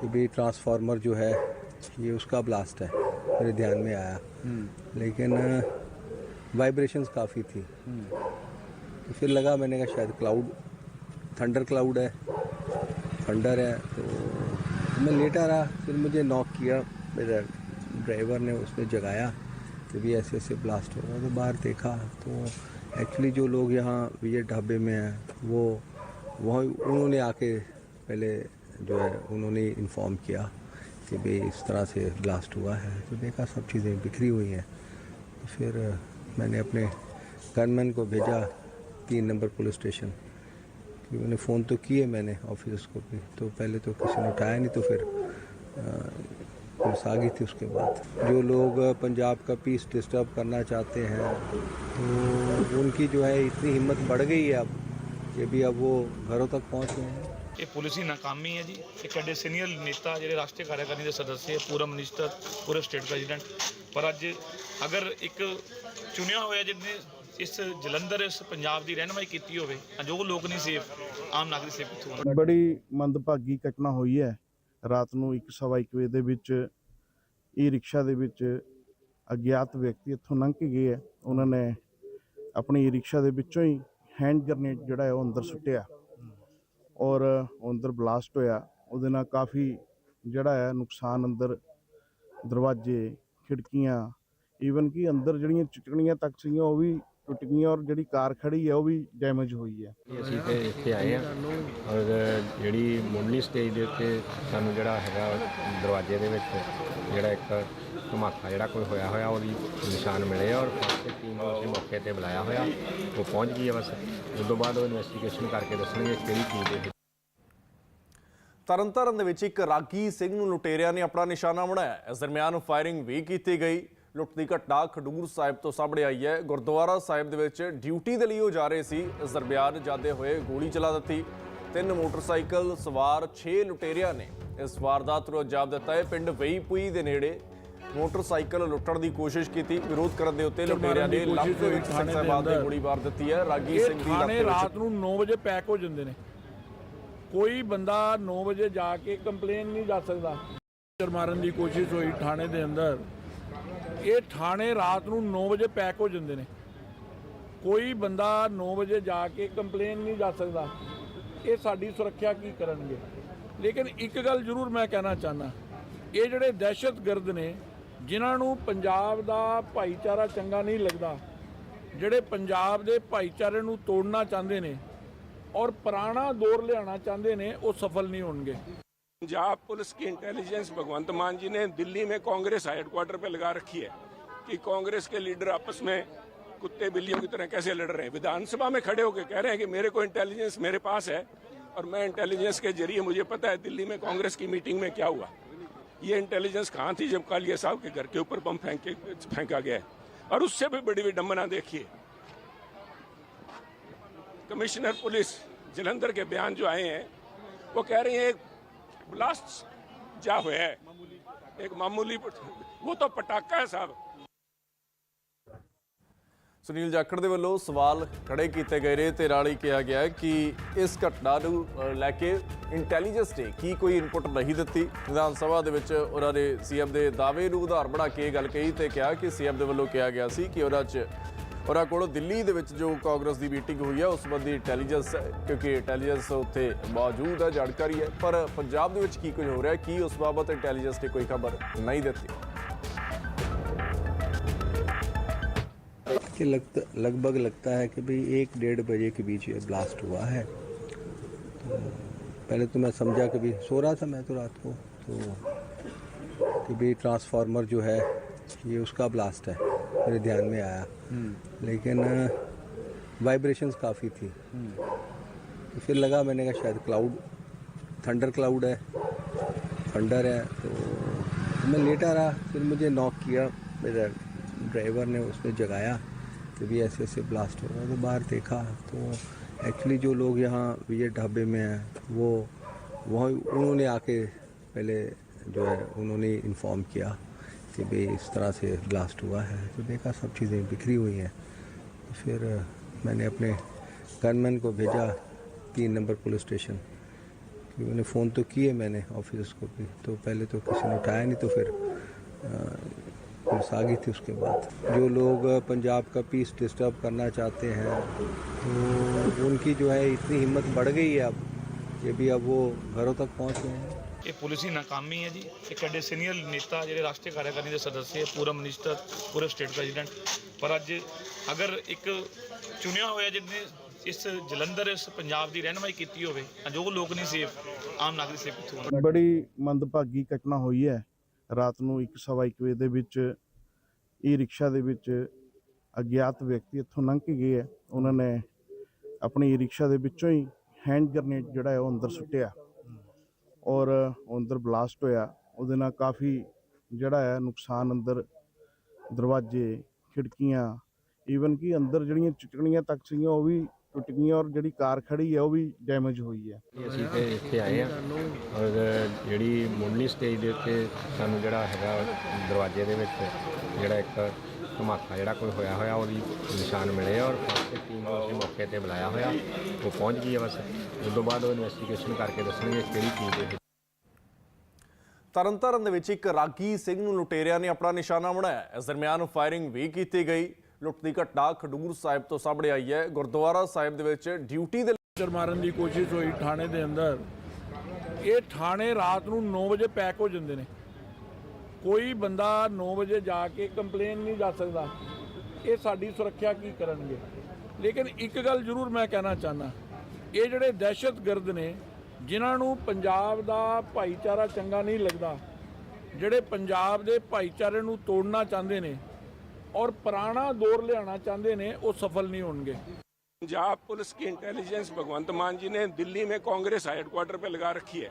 कि भी ट्रांसफार्मर जो है ये उसका ब्लास्ट है मेरे ध्यान में आया। लेकिन वाइब्रेशंस काफ़ी थी। तो फिर लगा मैंने कहा शायद क्लाउड थंडर क्लाउड है थंडर है तो मैं लेटा रहा फिर मुझे नॉक किया मेरा ड्राइवर ने उसमें जगाया कि भी ऐसे ऐसे ब्लास्ट हो रहा तो बाहर देखा तो एक्चुअली जो लोग यहाँ विजय ढाबे में हैं वो वहाँ उन्होंने आके पहले जो है, उन्होंने इन्फॉर्म किया कि भाई इस तरह से ब्लास्ट हुआ है। तो देखा सब चीज़ें बिखरी हुई हैं। तो फिर मैंने अपने गनमैन को भेजा तीन नंबर पुलिस स्टेशन कि मैंने फ़ोन तो किए मैंने ऑफ़िस को भी। तो पहले तो किसी ने उठाया नहीं तो फिर पुलिस आ गई थी उसके बाद। जो लोग पंजाब का पीस डिस्टर्ब करना चाहते हैं तो उनकी जो है इतनी हिम्मत बढ़ गई है अब, कि भी अब वो घरों तक पहुँच गए हैं। ਇਹ ਪੁਲਿਸ ਦੀ ਨਾਕਾਮੀ ਹੈ ਜੀ। ਇੱਕ ਐਡੇ ਸੀਨੀਅਰ ਨੇਤਾ ਜਿਹੜੇ ਰਾਸ਼ਟਰੀ ਕਾਰਜਕਾਰਨੀ ਦੇ ਸਦੱਸਿਆ ਪੂਰਾ ਮਿਨਿਸਟਰ ਪੂਰੇ ਸਟੇਟ ਪ੍ਰੈਜ਼ੀਡੈਂਟ। ਪਰ ਅੱਜ ਅਗਰ ਇੱਕ ਚੁਣਿਆ ਹੋਇਆ ਜਿਹਨੇ ਇਸ ਜਲੰਧਰ, ਇਸ ਪੰਜਾਬ ਦੀ ਰਹਿਨਮਾਈ ਕੀਤੀ ਹੋਵੇ ਜੋ ਲੋਕ ਨਹੀਂ ਸੇਫ, ਆਮ ਨਾਗਰਿਕ ਸੇਫ ਕਿੱਥੋਂ ਹੋਣ। ਬੜੀ ਮੰਦਭਾਗੀ ਘਟਨਾ ਹੋਈ ਹੈ। ਰਾਤ ਨੂੰ 1:30 ਵਜੇ ਦੇ ਵਿੱਚ ਇਹ ਰਿਕਸ਼ਾ ਦੇ ਵਿੱਚ ਅਗਿਆਤ ਵਿਅਕਤੀ ਇੱਥੋਂ ਲੰਘ ਕੇ ਗਏ ਹੈ। ਉਹਨਾਂ ਨੇ ਆਪਣੀ ਰਿਕਸ਼ਾ ਦੇ ਵਿੱਚੋਂ ਹੀ ਹੈਂਡ ਗ੍ਰਨੇਡ ਜਿਹੜਾ ਹੈ ਉਹ ਅੰਦਰ ਸੁੱਟਿਆ। ਔਰ ਅੰਦਰ ਬਲਾਸਟ ਹੋਇਆ, ਉਹਦੇ ਨਾਲ ਕਾਫੀ ਜਿਹੜਾ ਹੈ ਨੁਕਸਾਨ ਅੰਦਰ ਦਰਵਾਜ਼ੇ, ਖਿੜਕੀਆਂ ਈਵਨ ਕਿ ਅੰਦਰ ਜਿਹੜੀਆਂ ਚਿਟਕਣੀਆਂ ਤੱਕ ਸੀਗੀਆਂ, ਉਹ ਵੀ ਟੁੱਟ ਗਈਆਂ ਔਰ ਜਿਹੜੀ ਕਾਰ ਖੜੀ ਹੈ, ਉਹ ਵੀ ਡੈਮੇਜ ਹੋਈ ਹੈ। ਅਸੀਂ ਤੇ ਇੱਥੇ ਆਏ ਆ ਔਰ ਜਿਹੜੀ ਮੁੱਢਲੀ ਸਟੇਜ ਦੇ ਉੱਤੇ ਸਾਨੂੰ ਜਿਹੜਾ ਹੈਗਾ ਦਰਵਾਜ਼ੇ ਦੇ ਵਿੱਚ ਜਿਹੜਾ ਇੱਕ ਧਮਾਕਾ ਜਿਹੜਾ ਕੋਈ ਹੋਇਆ ਹੋਇਆ, ਉਹਦੀ ਨਿਸ਼ਾਨ ਮਿਲੇ ਆ ਔਰ ਫਸਟ ਟੀਮ ਨੂੰ ਅਸੀਂ ਮੌਕੇ ਤੇ ਬੁਲਾਇਆ ਹੋਇਆ। ਉਹ ਪਹੁੰਚ ਗਈ ਹੈ ਬਸ। ਉਸ ਤੋਂ ਬਾਅਦ ਉਹ ਇਨਵੈਸਟੀਗੇਸ਼ਨ ਕਰਕੇ ਦੱਸਣਗੇ ਕਿਹੜੀ ਚੀਜ਼ ਦੇ ਤਰਨਤਾਰਨ ਦੇ ਵਿੱਚ ਇੱਕ ਰਾਗੀ ਸਿੰਘ ਨੂੰ ਲੁਟੇਰਿਆਂ ਨੇ ਆਪਣਾ ਨਿਸ਼ਾਨਾ ਬਣਾਇਆ। ਇਸ ਦਰਮਿਆਨ ਫਾਇਰਿੰਗ ਵੀ ਕੀਤੀ ਗਈ। ਲੁੱਟ ਦੀ ਘਟਨਾ ਖਡੂਰ ਸਾਹਿਬ ਤੋਂ ਸਾਹਮਣੇ ਆਈ ਹੈ। ਗੁਰਦੁਆਰਾ ਸਾਹਿਬ ਦੇ ਵਿੱਚ ਡਿਊਟੀ ਦੇ ਲਈ ਉਹ ਜਾ ਰਹੇ ਸੀ। ਇਸ ਦਰਮਿਆਨ ਜਾਂਦੇ ਹੋਏ ਗੋਲੀ ਚਲਾ ਦਿੱਤੀ। ਤਿੰਨ ਮੋਟਰਸਾਈਕਲ ਸਵਾਰ 6 ਲੁਟੇਰਿਆਂ ਨੇ ਇਸ ਵਾਰਦਾਤ ਨੂੰ ਅੰਜਾਮ ਦਿੱਤਾ ਹੈ। ਪਿੰਡ ਵਈਪੂਈ ਦੇ ਨੇੜੇ ਮੋਟਰਸਾਈਕਲ ਲੁੱਟਣ ਦੀ ਕੋਸ਼ਿਸ਼ ਕੀਤੀ ਵਿਰੋਧ ਕਰਨ ਦੇ ਉੱਤੇ ਲੁਟੇਰਿਆਂ ਨੇ ਲੱਭ ਦੇ ਵਿੱਚ ਸਿੰਘ ਸਾਹਿਬਾਨ ਦੇ ਗੋਲੀ ਮਾਰ ਦਿੱਤੀ ਹੈ। ਰਾਗੀ ਸਿੰਘ ਦੀ ਲੱਤ ਵਿੱਚ ਰਾਤ ਨੂੰ 9 ਵਜੇ ਪੈਕ ਹੋ ਜਾਂਦੇ ਨੇ। ਕੋਈ ਬੰਦਾ 9 ਵਜੇ ਜਾ ਕੇ ਕੰਪਲੇਨ ਨਹੀਂ ਜਾ ਸਕਦਾ। ਮਾਰਨ ਦੀ ਕੋਸ਼ਿਸ਼ ਹੋਈ ਥਾਣੇ ਦੇ ਅੰਦਰ। ਇਹ ਥਾਣੇ ਰਾਤ ਨੂੰ 9 ਵਜੇ ਪੈਕ ਹੋ ਜਾਂਦੇ ਨੇ। ਕੋਈ ਬੰਦਾ 9 ਵਜੇ ਜਾ ਕੇ ਕੰਪਲੇਨ ਨਹੀਂ ਜਾ ਸਕਦਾ। ਇਹ ਸਾਡੀ ਸੁਰੱਖਿਆ ਕੀ ਕਰਨਗੇ? ਲੇਕਿਨ ਇੱਕ ਗੱਲ ਜ਼ਰੂਰ ਮੈਂ ਕਹਿਣਾ ਚਾਹਨਾ ਇਹ ਜਿਹੜੇ ਦਹਿਸ਼ਤਗਰਦ ਨੇ ਜਿਨ੍ਹਾਂ ਨੂੰ ਪੰਜਾਬ ਦਾ ਭਾਈਚਾਰਾ ਚੰਗਾ ਨਹੀਂ ਲੱਗਦਾ ਜਿਹੜੇ ਪੰਜਾਬ ਦੇ ਭਾਈਚਾਰੇ ਨੂੰ ਤੋੜਨਾ ਚਾਹੁੰਦੇ ਨੇ ਔਰ ਪੁਰਾਣਾ ਦੌਰ ਲਿਆਉਣਾ ਚਾਹੁੰਦੇ ਨੇ ਉਹ ਸਫਲ ਨਹੀਂ ਹੋਣਗੇ पंजाब पुलिस की इंटेलिजेंस भगवंत मान जी ने दिल्ली में कांग्रेस हेडक्वार्टर पे लगा रखी है कि कांग्रेस के लीडर आपस में कुत्ते बिल्लियों की तरह कैसे लड़ रहे हैं विधानसभा में खड़े होकर कह रहे हैं कि मेरे को इंटेलिजेंस मेरे पास है और मैं इंटेलिजेंस के जरिए मुझे पता है दिल्ली में कांग्रेस की मीटिंग में क्या हुआ ये इंटेलिजेंस कहाँ थी जब कालिया साहब के घर के ऊपर बम फेंके, फेंका गया और उससे भी बड़ी विडम्बना देखिए। कमिश्नर पुलिस जलंधर के बयान जो आए हैं, वो कह रहे हैं, एक ब्लास्ट जा हुआ है। एक मामूली, वो तो पटाखा है साहब। ਸੁਨੀਲ ਜਾਖੜ ਦੇ ਵੱਲੋਂ ਸਵਾਲ ਖੜੇ ਕੀਤੇ ਗਏ ਨੇ ਤੇ ਨਾਲ ਹੀ ਕਿਹਾ ਗਿਆ ਕਿ ਇਸ ਘਟਨਾ ਨੂੰ ਲੈ ਕੇ ਇੰਟੈਲੀਜੈਂਸ ਨੇ ਕੀ ਕੋਈ ਇਨਪੁਟ ਨਹੀਂ ਦਿੱਤੀ। ਵਿਧਾਨ ਸਭਾ ਦੇ ਵਿੱਚ ਉਹਨਾਂ ਨੇ ਸੀਐਮ ਦੇ ਦਾਅਵੇ ਨੂੰ ਉਧਾਰ ਬਣਾ ਕੇ ਇਹ ਗੱਲ ਕਹੀ ਤੇ ਕਿਹਾ ਕਿ ਸੀਐਮ ਦੇ ਵੱਲੋਂ ਕਿਹਾ ਗਿਆ ਸੀ ਕਿ ਉਹਨਾਂ 'ਚ, ਉਹਨਾਂ ਕੋਲ ਦਿੱਲੀ ਦੇ ਵਿੱਚ ਜੋ ਕਾਂਗਰਸ ਦੀ ਮੀਟਿੰਗ ਹੋਈ ਹੈ ਉਸ ਸੰਬੰਧੀ ਇੰਟੈਲੀਜੈਂਸ ਹੈ ਕਿਉਂਕਿ ਇੰਟੈਲੀਜੈਂਸ ਉੱਥੇ ਮੌਜੂਦ ਹੈ ਜਾਣਕਾਰੀ ਹੈ। ਪਰ ਪੰਜਾਬ ਦੇ ਵਿੱਚ ਕੀ ਕੁਝ ਹੋ ਰਿਹਾ, ਕੀ ਉਸ ਬਾਬਤ ਇੰਟੈਲੀਜੈਂਸ ਨੇ ਕੋਈ ਖਬਰ ਨਹੀਂ ਦਿੱਤੀ? कि लगता लगभग लगता है कि भाई एक डेढ़ बजे के बीच ये ब्लास्ट हुआ है। तो पहले तो मैं समझा कि भाई सो रहा था मैं तो रात को तो कि भाई ट्रांसफार्मर जो है ये उसका ब्लास्ट है मेरे ध्यान में आया। लेकिन वाइब्रेशंस काफ़ी थी। तो फिर लगा मैंने कहा शायद क्लाउड थंडर क्लाउड है थंडर है तो मैं लेटा रहा फिर मुझे नॉक किया मेरा ड्राइवर ने उसमें जगाया। कि भी ऐसे ऐसे ब्लास्ट हो रहा है। तो बाहर देखा तो एक्चुअली जो लोग यहाँ विजय ढाबे में हैं, वो, वहाँ उन्होंने आके पहले जो है उन्होंने इन्फॉर्म किया कि भाई इस तरह से ब्लास्ट हुआ है। तो देखा सब चीज़ें बिखरी हुई हैं। तो फिर मैंने अपने गनमैन को भेजा तीन नंबर पुलिस स्टेशन कि मैंने फ़ोन तो किए मैंने ऑफ़िस को भी। तो पहले तो किसी ने उठाया नहीं तो फिर अ, पुलिस आ गई थी उसके बाद जो लोग पंजाब का पीस डिस्टर्ब करना चाहते हैं तो उनकी जो है इतनी हिम्मत बढ़ गई है अब कि भी अब वो घरों तक पहुंच गए हैं ਇਹ ਪੁਲਿਸ ਦੀ ਨਾਕਾਮੀ ਹੈ ਜੀ ਇੱਕ ਸਾਡੇ ਸੀਨੀਅਰ ਨੇਤਾ ਜਿਹੜੇ ਰਾਸ਼ਟਰੀ ਕਾਰਿਆਕਾਰੀ ਦੇ ਸਦੱਸਿਆ ਪੂਰਾ ਮਿਨਿਸਟਰ ਪੂਰੇ ਸਟੇਟ ਪ੍ਰੈਜ਼ੀਡੈਂਟ ਪਰ ਅੱਜ ਅਗਰ ਇੱਕ ਚੁਣਿਆ ਹੋਇਆ ਜਿਹਨੇ ਇਸ ਜਲੰਧਰ ਇਸ ਪੰਜਾਬ ਦੀ ਰਹਿਨਮਾਈ ਕੀਤੀ ਹੋਵੇ ਅਜੋ ਲੋਕ ਨਹੀਂ ਸੇਫ ਆਮ ਨਾਗਰਿਕ ਸੇਫ ਕਿੱਥੋਂ ਹੋਣਗੇ? ਬੜੀ ਮੰਦਭਾਗੀ ਘਟਨਾ ਹੋਈ ਹੈ ਰਾਤ ਨੂੰ 1:30 ਵਜੇ ਦੇ ਵਿੱਚ ਈ ਰਿਕਸ਼ਾ ਦੇ ਵਿੱਚ ਅਗਿਆਤ ਵਿਅਕਤੀ ਇੱਥੋਂ ਲੰਘ ਕੇ ਗਏ ਹੈ ਉਹਨਾਂ ਨੇ ਆਪਣੀ ਈ ਰਿਕਸ਼ਾ ਦੇ ਵਿੱਚੋਂ ਹੀ ਹੈਂਡ ਗ੍ਰਨੇਡ ਜਿਹੜਾ ਹੈ ਉਹ ਅੰਦਰ ਸੁੱਟਿਆ ਔਰ ਉਹ ਅੰਦਰ ਬਲਾਸਟ ਹੋਇਆ। ਉਹਦੇ ਨਾਲ ਕਾਫੀ ਜਿਹੜਾ ਹੈ ਨੁਕਸਾਨ ਅੰਦਰ ਦਰਵਾਜ਼ੇ, ਖਿੜਕੀਆਂ ਈਵਨ ਕਿ ਅੰਦਰ ਜਿਹੜੀਆਂ ਚਿਚਕਣੀਆਂ ਤੱਕ ਸੀਗੀਆਂ, ਉਹ ਵੀ ਟੁੱਟ ਗਈਆਂ ਔਰ ਜਿਹੜੀ ਕਾਰ ਖੜੀ ਹੈ ਉਹ ਵੀ ਡੈਮੇਜ ਹੋਈ ਹੈ। ਅਸੀਂ ਤੇ ਇੱਥੇ ਆਏ ਆ ਔਰ ਜਿਹੜੀ ਮੁੱਢਲੀ ਸਟੇਜ ਦੇ ਉੱਤੇ ਸਾਨੂੰ ਜਿਹੜਾ ਹੈਗਾ ਦਰਵਾਜ਼ੇ ਦੇ ਵਿੱਚ ਜਿਹੜਾ ਇੱਕ ਧਮਾਕਾ ਜਿਹੜਾ ਕੋਈ ਹੋਇਆ ਹੋਇਆ ਉਹਦੀ ਨਿਸ਼ਾਨ ਮਿਲੇ ਔਰ ਫਸਟ ਟੀਮ ਨੂੰ ਅਸੀਂ ਮੌਕੇ ਤੇ ਬੁਲਾਇਆ ਹੋਇਆ ਉਹ ਪਹੁੰਚ ਗਈ ਹੈ ਬਸ। ਉਸ ਤੋਂ ਬਾਅਦ ਉਹ ਇਨਵੈਸਟੀਗੇਸ਼ਨ ਕਰਕੇ ਦੱਸਣਗੇ ਕਿਹੜੀ ਚੀਜ਼ ਦੇ ਤਰਨਤਾਰਨ ਦੇ ਵਿੱਚ ਇੱਕ ਰਾਗੀ ਸਿੰਘ ਨੂੰ ਲੁਟੇਰਿਆਂ ਨੇ ਆਪਣਾ ਨਿਸ਼ਾਨਾ ਬਣਾਇਆ। ਇਸ ਦਰਮਿਆਨ ਫਾਇਰਿੰਗ ਵੀ ਕੀਤੀ ਗਈ। ਲੁੱਟ ਦੀ ਘਟਨਾ ਖਡੂਰ ਸਾਹਿਬ ਤੋਂ ਸਾਹਮਣੇ ਆਈ ਹੈ। ਗੁਰਦੁਆਰਾ ਸਾਹਿਬ ਦੇ ਵਿੱਚ ਡਿਊਟੀ ਦੇ ਚਰ ਮਾਰਨ ਦੀ ਕੋਸ਼ਿਸ਼ ਹੋਈ ਥਾਣੇ ਦੇ ਅੰਦਰ। ਇਹ ਥਾਣੇ ਰਾਤ ਨੂੰ 9 ਵਜੇ ਪੈਕ ਹੋ ਜਾਂਦੇ ਨੇ। ਕੋਈ ਬੰਦਾ 9 ਵਜੇ ਜਾ ਕੇ ਕੰਪਲੇਨ ਨਹੀਂ ਜਾ ਸਕਦਾ। ਇਹ ਸਾਡੀ ਸੁਰੱਖਿਆ ਕੀ ਕਰਨਗੇ? ਲੇਕਿਨ ਇੱਕ ਗੱਲ ਜ਼ਰੂਰ ਮੈਂ ਕਹਿਣਾ ਚਾਹਨਾ ਇਹ ਜਿਹੜੇ ਦਹਿਸ਼ਤਗਰਦ ਨੇ, ਜਿਨ੍ਹਾਂ ਨੂੰ ਪੰਜਾਬ ਦਾ ਭਾਈਚਾਰਾ ਚੰਗਾ ਨਹੀਂ ਲੱਗਦਾ, ਜਿਹੜੇ ਪੰਜਾਬ ਦੇ ਭਾਈਚਾਰੇ ਨੂੰ ਤੋੜਨਾ ਚਾਹੁੰਦੇ ਨੇ ਔਰ ਪੁਰਾਣਾ ਦੌਰ ਲਿਆਉਣਾ ਚਾਹੁੰਦੇ ਨੇ ਉਹ ਸਫਲ ਨਹੀਂ ਹੋਣਗੇ पंजाब पुलिस की इंटेलिजेंस भगवंत मान जी ने दिल्ली में कांग्रेस हेडक्वार्टर पे लगा रखी है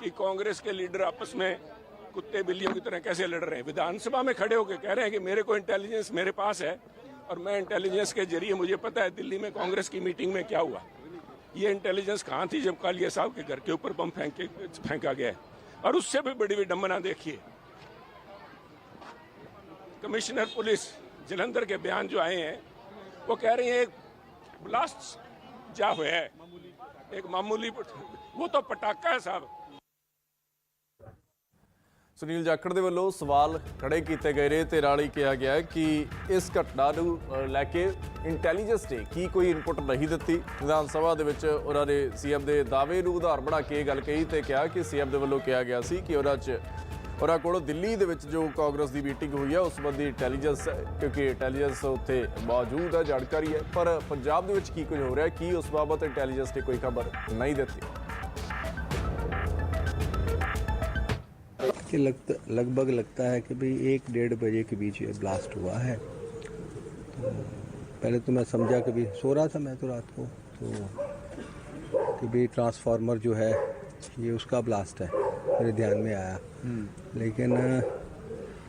कि कांग्रेस के लीडर आपस में कुत्ते बिल्लियों की तरह कैसे लड़ रहे हैं विधानसभा में खड़े होकर कह रहे हैं कि मेरे को इंटेलिजेंस मेरे पास है और मैं इंटेलिजेंस के जरिए मुझे पता है दिल्ली में कांग्रेस की मीटिंग में क्या हुआ ये इंटेलिजेंस कहाँ थी जब कालिया साहब के घर के ऊपर बम फेंक के फेंका गया है और उससे भी बड़ी विडम्बना देखिए कमिश्नर पुलिस जलंधर के बयान जो आए हैं वो कह रही हैं एक ब्लास्ट जा हुआ है एक मामूली वो तो पटाखा है साहब ਸੁਨੀਲ ਜਾਖੜ ਦੇ ਵੱਲੋਂ ਸਵਾਲ ਖੜੇ ਕੀਤੇ ਗਏ ਨੇ ਤੇ ਨਾਲ ਹੀ ਕਿਹਾ ਗਿਆ ਹੈ ਕਿ ਇਸ ਘਟਨਾ ਨੂੰ ਅ, ਲੈ ਕੇ ਇੰਟੈਲੀਜੈਂਸ ਨੇ ਕੀ ਕੋਈ ਇਨਪੁਟ ਨਹੀਂ ਦਿੱਤੀ ਵਿਧਾਨ ਸਭਾ ਦੇ ਵਿੱਚ ਉਹਨਾਂ ਨੇ ਸੀਐਮ ਦੇ ਦਾਅਵੇ ਨੂੰ ਉਧਾਰ ਬਣਾ ਕੇ ਇਹ ਗੱਲ ਕਹੀ ਤੇ ਕਿਹਾ ਕਿ ਸੀਐਮ ਦੇ ਵੱਲੋਂ ਕਿਹਾ ਗਿਆ ਸੀ ਕਿ ਉਹਨਾਂ 'ਚ ਉਹਨਾਂ ਕੋਲ ਦਿੱਲੀ ਦੇ ਵਿੱਚ ਜੋ ਕਾਂਗਰਸ ਦੀ ਮੀਟਿੰਗ ਹੋਈ ਹੈ ਉਸ ਸੰਬੰਧੀ ਇੰਟੈਲੀਜੈਂਸ ਹੈ ਕਿਉਂਕਿ ਇੰਟੈਲੀਜੈਂਸ ਉੱਥੇ ਮੌਜੂਦ ਹੈ ਜਾਣਕਾਰੀ ਹੈ ਪਰ ਪੰਜਾਬ ਦੇ ਵਿੱਚ ਕੀ ਕੁਝ ਹੋ ਰਿਹਾ ਹੈ ਕੀ ਉਸ ਬਾਬਤ ਇੰਟੈਲੀਜੈਂਸ ਨੇ ਕੋਈ ਖਬਰ ਨਹੀਂ ਦਿੱਤੀ कि लगता लगभग लगता है कि भाई एक डेढ़ बजे के बीच ये ब्लास्ट हुआ है तो पहले तो मैं समझा कि भाई सो रहा था मैं तो रात को तो कि भाई ट्रांसफार्मर जो है ये उसका ब्लास्ट है मेरे ध्यान में आया। लेकिन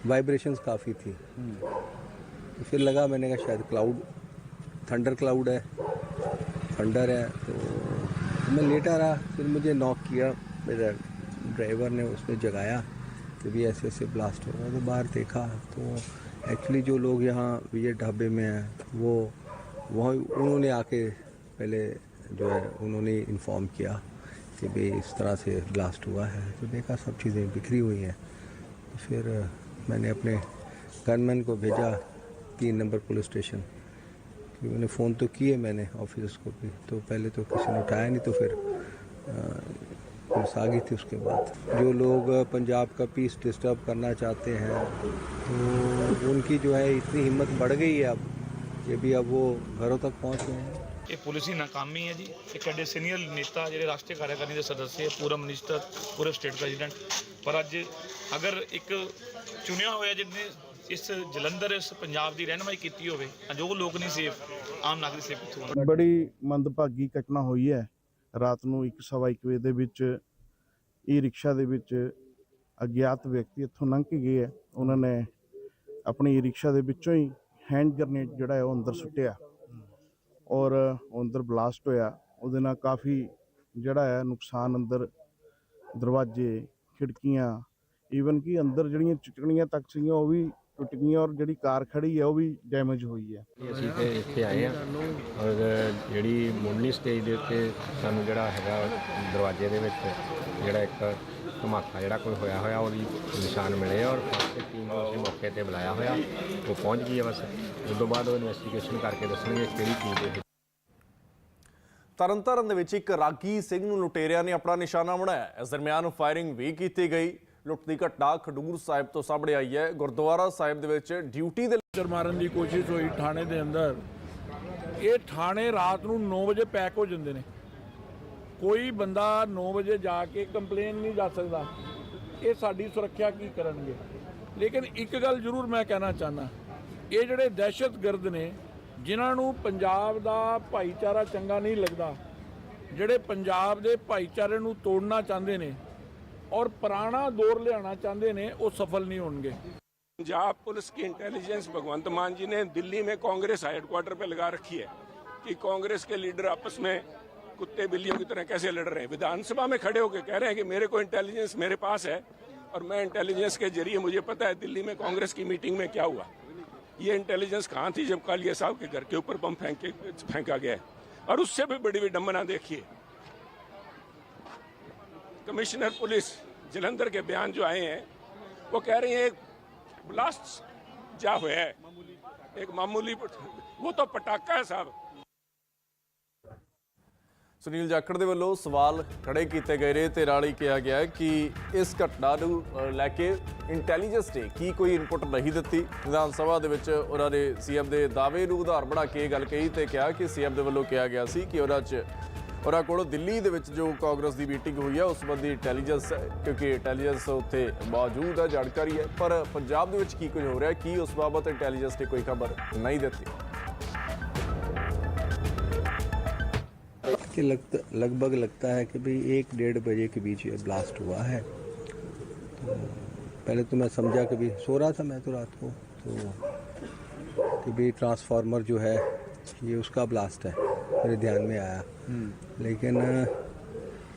वाइब्रेशंस काफ़ी थी। तो फिर लगा मैंने कहा शायद क्लाउड थंडर क्लाउड है थंडर है तो मैं लेटा रहा फिर मुझे नॉक किया मेरा ड्राइवर ने उसमें जगाया कि भी ऐसे ऐसे ब्लास्ट हो रहा तो बाहर देखा तो एक्चुअली जो लोग यहाँ विजय ढाबे में हैं वो वहाँ उन्होंने आके पहले जो है उन्होंने इन्फॉर्म किया। कि भाई इस तरह से ब्लास्ट हुआ है तो देखा सब चीज़ें बिखरी हुई हैं। तो फिर मैंने अपने गनमैन को भेजा तीन नंबर पुलिस स्टेशन कि मैंने फ़ोन तो किए मैंने ऑफ़िस को भी तो पहले तो किसी ने उठाया नहीं तो फिर पुलिस आ गई थी उसके बाद। जो लोग पंजाब का पीस डिस्टर्ब करना चाहते हैं तो उनकी जो है इतनी हिम्मत बढ़ गई है अब, कि भी अब वो घरों तक पहुँच गए हैं। ਇਹ ਪੁਲਿਸ ਦੀ ਨਾਕਾਮੀ ਹੈ ਜੀ। ਇੱਕ ਸਾਡੇ ਸੀਨੀਅਰ ਨੇਤਾ, ਜਿਹੜੇ ਰਾਸ਼ਟਰੀ ਕਾਰਿਆਕਾਰੀ ਦੇ ਸਦੱਸਿਆ ਪੂਰਾ ਮਿਨਿਸਟਰ ਪੂਰੇ ਸਟੇਟ ਪ੍ਰੈਜ਼ੀਡੈਂਟ। ਪਰ ਅੱਜ ਅਗਰ ਇੱਕ ਚੁਣਿਆ ਹੋਇਆ ਜਿਹਨੇ ਇਸ ਜਲੰਧਰ, ਇਸ ਪੰਜਾਬ ਦੀ ਰਹਿਨਮਾਈ ਕੀਤੀ ਹੋਵੇ ਅਜੋ ਲੋਕ ਨਹੀਂ ਸੇਫ, ਆਮ ਨਾਗਰਿਕ ਸੇਫ ਕਿੱਥੋਂ ਬੜੀ ਮੰਦਭਾਗੀ ਘਟਨਾ ਹੋਈ ਹੈ। ਰਾਤ ਨੂੰ 1:30 ਵਜੇ ਦੇ ਵਿੱਚ ਈ ਰਿਕਸ਼ਾ ਦੇ ਵਿੱਚ ਅਗਿਆਤ ਵਿਅਕਤੀ ਇੱਥੋਂ ਲੰਘ ਕੇ ਗਏ ਹੈ। ਉਹਨਾਂ ਨੇ ਆਪਣੀ ਈ ਰਿਕਸ਼ਾ ਦੇ ਵਿੱਚੋਂ ਹੀ ਹੈਂਡ ਗ੍ਰਨੇਡ ਜਿਹੜਾ ਹੈ ਉਹ ਅੰਦਰ ਸੁੱਟਿਆ। ਔਰ ਅੰਦਰ ਬਲਾਸਟ ਹੋਇਆ, ਉਹਦੇ ਨਾਲ ਕਾਫੀ ਜਿਹੜਾ ਹੈ ਨੁਕਸਾਨ ਅੰਦਰ ਦਰਵਾਜ਼ੇ, ਖਿੜਕੀਆਂ ਈਵਨ ਕਿ ਅੰਦਰ ਜਿਹੜੀਆਂ ਚਿਚਕਣੀਆਂ ਤੱਕ ਸੀਗੀਆਂ, ਉਹ ਵੀ ਟੁੱਟ ਗਈਆਂ ਔਰ ਜਿਹੜੀ ਕਾਰ ਖੜੀ ਹੈ ਉਹ ਵੀ ਡੈਮੇਜ ਹੋਈ ਹੈ। ਅਸੀਂ ਤੇ ਇੱਥੇ ਆਏ ਆ ਔਰ ਜਿਹੜੀ ਮੁੱਢਲੀ ਸਟੇਜ ਦੇ ਉੱਤੇ ਸਾਨੂੰ ਜਿਹੜਾ ਹੈਗਾ ਦਰਵਾਜ਼ੇ ਦੇ ਵਿੱਚ ਜਿਹੜਾ ਇੱਕ ਧਮਾਕਾ ਜਿਹੜਾ ਕੋਈ ਹੋਇਆ ਹੋਇਆ ਉਹਦੀ ਨਿਸ਼ਾਨ ਮਿਲੇ ਔਰ ਫਸਟ ਟੀਮ ਨੂੰ ਅਸੀਂ ਮੌਕੇ ਤੇ ਬੁਲਾਇਆ ਹੋਇਆ। ਉਹ ਪਹੁੰਚ ਗਈ ਹੈ ਬਸ। ਉਸ ਤੋਂ ਬਾਅਦ ਉਹ ਇਨਵੈਸਟੀਗੇਸ਼ਨ ਕਰਕੇ ਦੱਸਣਗੇ ਕਿਹੜੀ ਚੀਜ਼ ਦੇ ਤਰਨਤਾਰਨ ਦੇ ਵਿੱਚ ਇੱਕ ਰਾਗੀ ਸਿੰਘ ਨੂੰ ਲੁਟੇਰਿਆਂ ਨੇ ਆਪਣਾ ਨਿਸ਼ਾਨਾ ਬਣਾਇਆ। ਇਸ ਦਰਮਿਆਨ ਫਾਇਰਿੰਗ ਵੀ ਕੀਤੀ ਗਈ। ਲੁੱਟ ਦੀ ਘਟਨਾ ਖਡੂਰ ਸਾਹਿਬ ਤੋਂ ਸਾਹਮਣੇ ਆਈ ਹੈ। ਗੁਰਦੁਆਰਾ ਸਾਹਿਬ ਦੇ ਵਿੱਚ ਡਿਊਟੀ ਦੇ ਚਰ ਮਾਰਨ ਦੀ ਕੋਸ਼ਿਸ਼ ਹੋਈ ਥਾਣੇ ਦੇ ਅੰਦਰ। ਇਹ ਥਾਣੇ ਰਾਤ ਨੂੰ 9 ਵਜੇ ਪੈਕ ਹੋ ਜਾਂਦੇ ਨੇ। ਕੋਈ ਬੰਦਾ 9 ਵਜੇ ਜਾ ਕੇ ਕੰਪਲੇਨ ਨਹੀਂ ਜਾ ਸਕਦਾ। ਇਹ ਸਾਡੀ ਸੁਰੱਖਿਆ ਕੀ ਕਰਨਗੇ? ਲੇਕਿਨ ਇੱਕ ਗੱਲ ਜ਼ਰੂਰ ਮੈਂ ਕਹਿਣਾ ਚਾਹਨਾ ਇਹ ਜਿਹੜੇ ਦਹਿਸ਼ਤਗਰਦ ਨੇ, ਜਿਨ੍ਹਾਂ ਨੂੰ ਪੰਜਾਬ ਦਾ ਭਾਈਚਾਰਾ ਚੰਗਾ ਨਹੀਂ ਲੱਗਦਾ, ਜਿਹੜੇ ਪੰਜਾਬ ਦੇ ਭਾਈਚਾਰੇ ਨੂੰ ਤੋੜਨਾ ਚਾਹੁੰਦੇ ਨੇ ਔਰ ਪੁਰਾਣਾ ਦੌਰ ਲਿਆਉਣਾ ਚਾਹੁੰਦੇ ਨੇ ਉਹ ਸਫਲ ਨਹੀਂ ਹੋਣਗੇ पंजाब पुलिस की इंटेलिजेंस भगवंत मान जी ने दिल्ली में कांग्रेस हेडक्वार्टर पे लगा रखी है कि कांग्रेस के लीडर आपस में कुत्ते बिल्लियों की तरह कैसे लड़ रहे हैं विधानसभा में खड़े होकर कह रहे हैं कि मेरे को इंटेलिजेंस मेरे पास है और मैं इंटेलिजेंस के जरिए मुझे पता है दिल्ली में कांग्रेस की मीटिंग में क्या हुआ ये इंटेलिजेंस कहाँ थी जब कालिया साहब के घर के ऊपर बम फेंक के फेंका गया है और उससे भी बड़ी विडम्बना देखिए कमिश्नर पुलिस जलंधर के बयान जो आए हैं वो कह रही हैं एक ब्लास्ट जा हुआ है एक मामूली वो तो पटाखा है साहब ਸੁਨੀਲ ਜਾਖੜ ਦੇ ਵੱਲੋਂ ਸਵਾਲ ਖੜੇ ਕੀਤੇ ਗਏ ਨੇ ਤੇ ਨਾਲ ਹੀ ਕਿਹਾ ਗਿਆ ਹੈ ਕਿ ਇਸ ਘਟਨਾ ਨੂੰ ਅ, ਲੈ ਕੇ ਇੰਟੈਲੀਜੈਂਸ ਨੇ ਕੀ ਕੋਈ ਇਨਪੁਟ ਨਹੀਂ ਦਿੱਤੀ ਵਿਧਾਨ ਸਭਾ ਦੇ ਵਿੱਚ ਉਹਨਾਂ ਨੇ ਸੀਐਮ ਦੇ ਦਾਅਵੇ ਨੂੰ ਉਧਾਰ ਬਣਾ ਕੇ ਇਹ ਗੱਲ ਕਹੀ ਤੇ ਕਿਹਾ ਕਿ ਸੀਐਮ ਦੇ ਵੱਲੋਂ ਕਿਹਾ ਗਿਆ ਸੀ ਕਿ ਉਹਨਾਂ 'ਚ ਉਹਨਾਂ ਕੋਲ ਦਿੱਲੀ ਦੇ ਵਿੱਚ ਜੋ ਕਾਂਗਰਸ ਦੀ ਮੀਟਿੰਗ ਹੋਈ ਹੈ ਉਸ ਸੰਬੰਧੀ ਇੰਟੈਲੀਜੈਂਸ ਹੈ ਕਿਉਂਕਿ ਇੰਟੈਲੀਜੈਂਸ ਉੱਥੇ ਮੌਜੂਦ ਹੈ ਜਾਣਕਾਰੀ ਹੈ ਪਰ ਪੰਜਾਬ ਦੇ ਵਿੱਚ ਕੀ ਕੁਝ ਹੋ ਰਿਹਾ ਕੀ ਉਸ ਬਾਬਤ ਇੰਟੈਲੀਜੈਂਸ ਨੇ ਕੋਈ ਖਬਰ ਨਹੀਂ ਦਿੱਤੀ कि लगता लगभग लगता है कि भाई एक डेढ़ बजे के बीच ये ब्लास्ट हुआ है तो पहले तो मैं समझा कि भाई सो रहा था मैं तो रात को तो कि भाई ट्रांसफार्मर जो है ये उसका ब्लास्ट है मेरे ध्यान में आया। लेकिन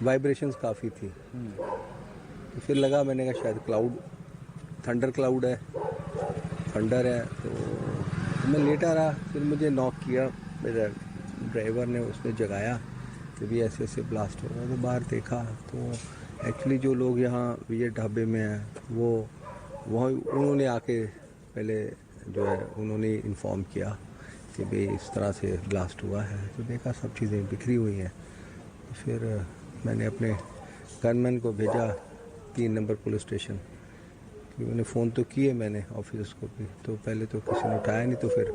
वाइब्रेशंस काफ़ी थी। तो फिर लगा मैंने कहा शायद क्लाउड थंडर क्लाउड है थंडर है तो मैं लेटा रहा फिर मुझे नॉक किया मेरा ड्राइवर ने उसने जगाया कि भी ऐसे ऐसे ब्लास्ट हो रहा तो बाहर देखा तो एक्चुअली जो लोग यहाँ विजय ढाबे में हैं वो वहाँ उन्होंने आके पहले जो है उन्होंने इन्फॉर्म किया। कि भाई इस तरह से ब्लास्ट हुआ है। तो देखा सब चीज़ें बिखरी हुई हैं। तो फिर मैंने अपने गनमैन को भेजा तीन नंबर पुलिस स्टेशन कि मैंने फ़ोन तो किए मैंने ऑफ़िस को भी। तो पहले तो किसी ने उठाया नहीं तो फिर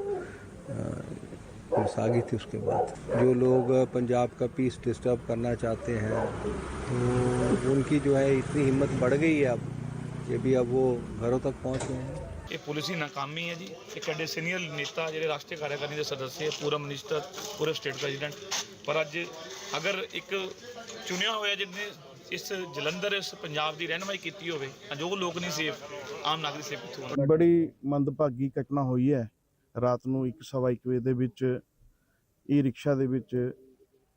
पुलिस आ गई थी उसके बाद। जो लोग पंजाब का पीस डिस्टर्ब करना चाहते हैं तो उनकी जो है इतनी हिम्मत बढ़ गई है अब, कि भी अब वो घरों तक पहुँच गए हैं। ਇਹ ਪੁਲਿਸ ਦੀ ਨਾਕਾਮੀ ਹੈ ਜੀ। ਇੱਕ ਐਡੇ ਸੀਨੀਅਰ ਨੇਤਾ ਜਿਹੜੇ ਰਾਸ਼ਟਰੀ ਕਾਰਜਕਾਰਨੀ ਦੇ ਸਦੱਸਿਆ ਪੂਰਾ ਮਿਨਿਸਟਰ ਪੂਰੇ ਸਟੇਟ ਪ੍ਰੈਜ਼ੀਡੈਂਟ। ਪਰ ਅੱਜ ਅਗਰ ਇੱਕ ਚੁਣਿਆ ਹੋਇਆ ਜਿਹਨੇ ਇਸ ਜਲੰਧਰ, ਇਸ ਪੰਜਾਬ ਦੀ ਰਹਿਨਮਾਈ ਕੀਤੀ ਹੋਵੇ ਅਜੋ ਲੋਕ ਨਹੀਂ ਸੇਫ, ਆਮ ਨਾਗਰਿਕ ਸੇਫ ਕਿੱਥੋਂ ਬੜੀ ਮੰਦਭਾਗੀ ਘਟਨਾ ਹੋਈ ਹੈ। ਰਾਤ ਨੂੰ 1:30 ਵਜੇ ਦੇ ਵਿੱਚ ਈ ਰਿਕਸ਼ਾ ਦੇ ਵਿੱਚ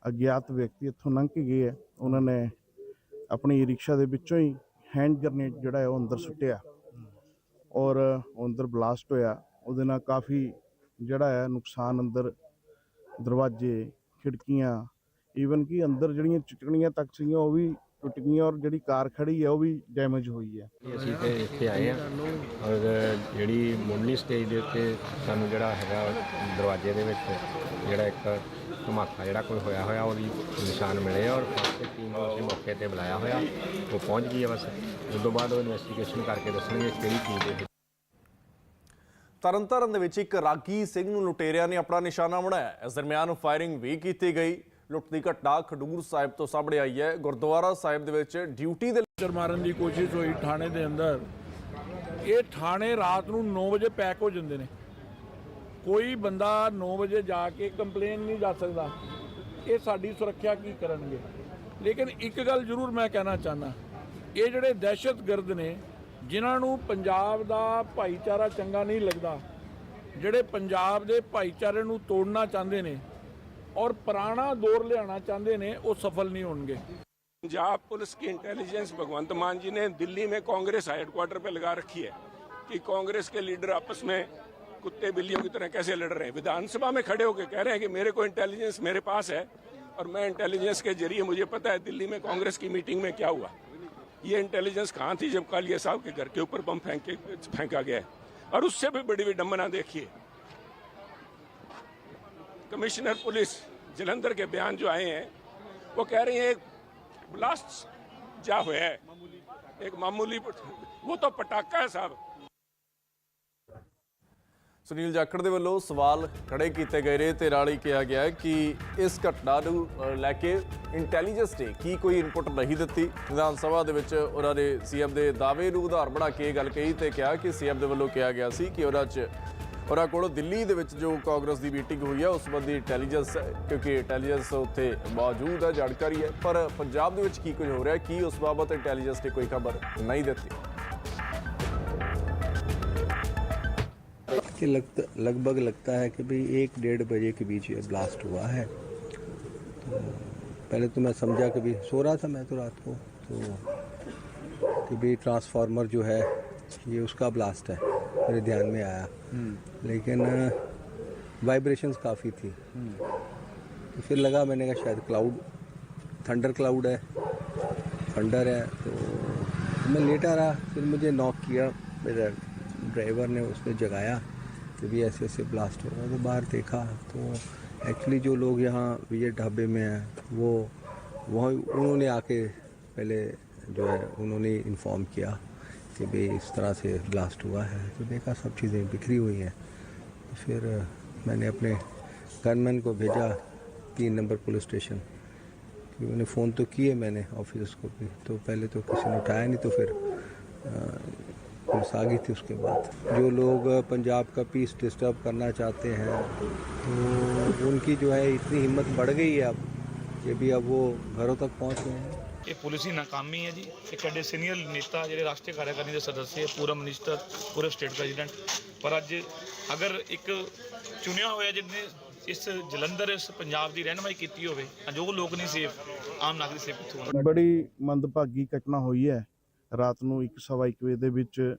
ਅਗਿਆਤ ਵਿਅਕਤੀ ਇੱਥੋਂ ਲੰਘ ਕੇ ਗਏ ਹੈ। ਉਹਨਾਂ ਨੇ ਆਪਣੀ ਰਿਕਸ਼ਾ ਦੇ ਵਿੱਚੋਂ ਹੀ ਹੈਂਡ ਗ੍ਰਨੇਡ ਜਿਹੜਾ ਹੈ ਉਹ ਅੰਦਰ ਸੁੱਟਿਆ। ਔਰ ਅੰਦਰ ਬਲਾਸਟ ਹੋਇਆ, ਉਹਦੇ ਨਾਲ ਕਾਫੀ ਜਿਹੜਾ ਹੈ ਨੁਕਸਾਨ ਅੰਦਰ ਦਰਵਾਜ਼ੇ, ਖਿੜਕੀਆਂ ਈਵਨ ਕਿ ਅੰਦਰ ਜਿਹੜੀਆਂ ਚਿਟਕਣੀਆਂ ਤੱਕ ਸੀਗੀਆਂ, ਉਹ ਵੀ ਟੁੱਟ ਗਈਆਂ ਔਰ ਜਿਹੜੀ ਕਾਰ ਖੜੀ ਹੈ, ਉਹ ਵੀ ਡੈਮੇਜ ਹੋਈ ਹੈ। ਅਸੀਂ ਤੇ ਇੱਥੇ ਆਏ ਹਾਂ ਔਰ ਜਿਹੜੀ ਮੁੱਢਲੀ ਸਟੇਜ ਦੇ ਉੱਤੇ ਸਾਨੂੰ ਜਿਹੜਾ ਹੈਗਾ ਦਰਵਾਜ਼ੇ ਦੇ ਵਿੱਚ ਜਿਹੜਾ ਇੱਕ ਧਮਾਕਾ ਜਿਹੜਾ ਕੋਈ ਹੋਇਆ ਹੋਇਆ ਉਹਦੀ ਨਿਸ਼ਾਨ ਮਿਲੇ ਔਰ ਫਸਟ ਟੀਮ ਨੂੰ ਅਸੀਂ ਮੌਕੇ ਤੇ ਬੁਲਾਇਆ ਹੋਇਆ। ਉਹ ਪਹੁੰਚ ਗਈ ਹੈ ਬਸ। ਉਸ ਤੋਂ ਬਾਅਦ ਉਹ ਇਨਵੈਸਟੀਗੇਸ਼ਨ ਕਰਕੇ ਦੱਸਣਗੇ ਕਿਹੜੀ ਚੀਜ਼ ਦੇ ਤਰਨਤਾਰਨ ਦੇ ਵਿੱਚ ਇੱਕ ਰਾਗੀ ਸਿੰਘ ਨੂੰ ਲੁਟੇਰਿਆਂ ਨੇ ਆਪਣਾ ਨਿਸ਼ਾਨਾ ਬਣਾਇਆ। ਇਸ ਦਰਮਿਆਨ ਫਾਇਰਿੰਗ ਵੀ ਕੀਤੀ ਗਈ। ਲੁੱਟ ਦੀ ਘਟਨਾ ਖਡੂਰ ਸਾਹਿਬ ਤੋਂ ਸਾਹਮਣੇ ਆਈ ਹੈ। ਗੁਰਦੁਆਰਾ ਸਾਹਿਬ ਦੇ ਵਿੱਚ ਡਿਊਟੀ ਦੇ ਚਰ ਮਾਰਨ ਦੀ ਕੋਸ਼ਿਸ਼ ਹੋਈ ਥਾਣੇ ਦੇ ਅੰਦਰ। ਇਹ ਥਾਣੇ ਰਾਤ ਨੂੰ 9 ਵਜੇ ਪੈਕ ਹੋ ਜਾਂਦੇ ਨੇ। ਕੋਈ ਬੰਦਾ 9 ਵਜੇ ਜਾ ਕੇ ਕੰਪਲੇਨ ਨਹੀਂ ਜਾ ਸਕਦਾ ਇਹ ਸਾਡੀ ਸੁਰੱਖਿਆ ਕੀ ਕਰਨਗੇ ਲੇਕਿਨ ਇੱਕ ਗੱਲ ਜ਼ਰੂਰ ਮੈਂ ਕਹਿਣਾ ਚਾਹਨਾ ਇਹ ਜਿਹੜੇ ਦਹਿਸ਼ਤਗਰਦ ਨੇ ਜਿਨ੍ਹਾਂ ਨੂੰ ਪੰਜਾਬ ਦਾ ਭਾਈਚਾਰਾ ਚੰਗਾ ਨਹੀਂ ਲੱਗਦਾ ਜਿਹੜੇ ਪੰਜਾਬ ਦੇ ਭਾਈਚਾਰੇ ਨੂੰ ਤੋੜਨਾ ਚਾਹੁੰਦੇ ਨੇ ਔਰ ਪੁਰਾਣਾ ਦੌਰ ਲਿਆਉਣਾ ਚਾਹੁੰਦੇ ਨੇ ਉਹ ਸਫਲ ਨਹੀਂ ਹੋਣਗੇ पंजाब पुलिस की इंटेलिजेंस भगवंत मान जी ने दिल्ली में कांग्रेस हेडक्वार्टर पे लगा रखी है कि कांग्रेस के लीडर आपस में कुत्ते बिल्लियों की तरह कैसे लड़ रहे हैं? विधानसभा में खड़े होकर कह रहे हैं कि मेरे को इंटेलिजेंस मेरे पास है और मैं इंटेलिजेंस के ज़रिए, मुझे पता है दिल्ली में कांग्रेस की मीटिंग में क्या हुआ। ये इंटेलिजेंस कहाँ थी जब कालिया साहब के घर के ऊपर बम फेंक, फेंका गया और उससे भी बड़ी विडंबना देखिए। कमिश्नर पुलिस, जलंधर के बयान जो आए हैं, वो कह रही हैं, एक ब्लास्ट जा हुआ है। एक मामूली, वो तो पटाखा है साहब। ਸੁਨੀਲ ਜਾਖੜ ਦੇ ਵੱਲੋਂ ਸਵਾਲ ਖੜੇ ਕੀਤੇ ਗਏ ਨੇ ਤੇ ਨਾਲ ਹੀ ਕਿਹਾ ਗਿਆ ਕਿ ਇਸ ਘਟਨਾ ਨੂੰ ਲੈ ਕੇ ਇੰਟੈਲੀਜੈਂਸ ਨੇ ਕੀ ਕੋਈ ਇਨਪੁਟ ਨਹੀਂ ਦਿੱਤੀ। ਵਿਧਾਨ ਸਭਾ ਦੇ ਵਿੱਚ ਉਹਨਾਂ ਨੇ ਸੀਐਮ ਦੇ ਦਾਅਵੇ ਨੂੰ ਉਧਾਰ ਬਣਾ ਕੇ ਇਹ ਗੱਲ ਕਹੀ ਤੇ ਕਿਹਾ ਕਿ ਸੀਐਮ ਦੇ ਵੱਲੋਂ ਕਿਹਾ ਗਿਆ ਸੀ ਕਿ ਉਹਨਾਂ 'ਚ ਉਹਨਾਂ ਕੋਲ ਦਿੱਲੀ ਦੇ ਵਿੱਚ ਜੋ ਕਾਂਗਰਸ ਦੀ ਮੀਟਿੰਗ ਹੋਈ ਹੈ, ਉਸ ਸੰਬੰਧੀ ਇੰਟੈਲੀਜੈਂਸ ਕਿਉਂਕਿ ਇੰਟੈਲੀਜੈਂਸ ਉੱਥੇ ਮੌਜੂਦ ਹੈ, ਜਾਣਕਾਰੀ ਹੈ, ਪਰ ਪੰਜਾਬ ਦੇ ਵਿੱਚ ਕੀ ਕੁਝ ਹੋ ਰਿਹਾ ਕੀ ਉਸ ਬਾਬਤ ਇੰਟੈਲੀਜੈਂਸ ਨੇ ਕੋਈ ਖਬਰ ਨਹੀਂ ਦਿੱਤੀ। कि लगता लगभग लगता है कि भाई एक डेढ़ बजे के बीच ये ब्लास्ट हुआ है। तो पहले तो मैं समझा कि भाई सो रहा था मैं तो रात को तो कि भाई ट्रांसफार्मर जो है ये उसका ब्लास्ट है मेरे ध्यान में आया। लेकिन वाइब्रेशंस काफ़ी थी। तो फिर लगा मैंने कहा शायद क्लाउड थंडर क्लाउड है थंडर है तो मैं लेटा रहा फिर मुझे नॉक किया मेरा ड्राइवर ने उसने जगाया। कि भी ऐसे ऐसे ब्लास्ट हो रहा तो बाहर देखा तो एक्चुअली जो लोग यहाँ विजय ढाबे में हैं वो वहाँ उन्होंने आके पहले जो है उन्होंने इन्फॉर्म किया कि भाई इस तरह से ब्लास्ट हुआ है। तो देखा सब चीज़ें बिखरी हुई हैं। तो फिर मैंने अपने गनमैन को भेजा तीन नंबर पुलिस स्टेशन। कि मैंने फ़ोन तो किए मैंने ऑफिसर्स को भी। तो पहले तो किसी ने उठाया नहीं तो फिर अ, तो पुलिस आ थी उसके बाद। जो लोग पंजाब का पीस डिस्टर्ब करना चाहते हैं तो उनकी जो है इतनी हिम्मत बढ़ गई है अब ये भी अब वो घरों तक पहुँच गए हैं। ये पुलिस ही नाकामी है जी। एक एडे सीनियर नेता जो राष्ट्रीय कार्यकारिणी के सदस्य है पूरा मिनिस्टर पूरे स्टेट प्रेजिडेंट पर अज अगर एक चुनिया हुआ जिन्हें इस जलंधर इस पंजाब की रहनमई की हो लोग नहीं सेफ़ आम नागरिक सेफ़ बड़ी मंदभागी घटना हुई है। ਰਾਤ ਨੂੰ 1:30 ਵਜੇ ਦੇ ਵਿੱਚ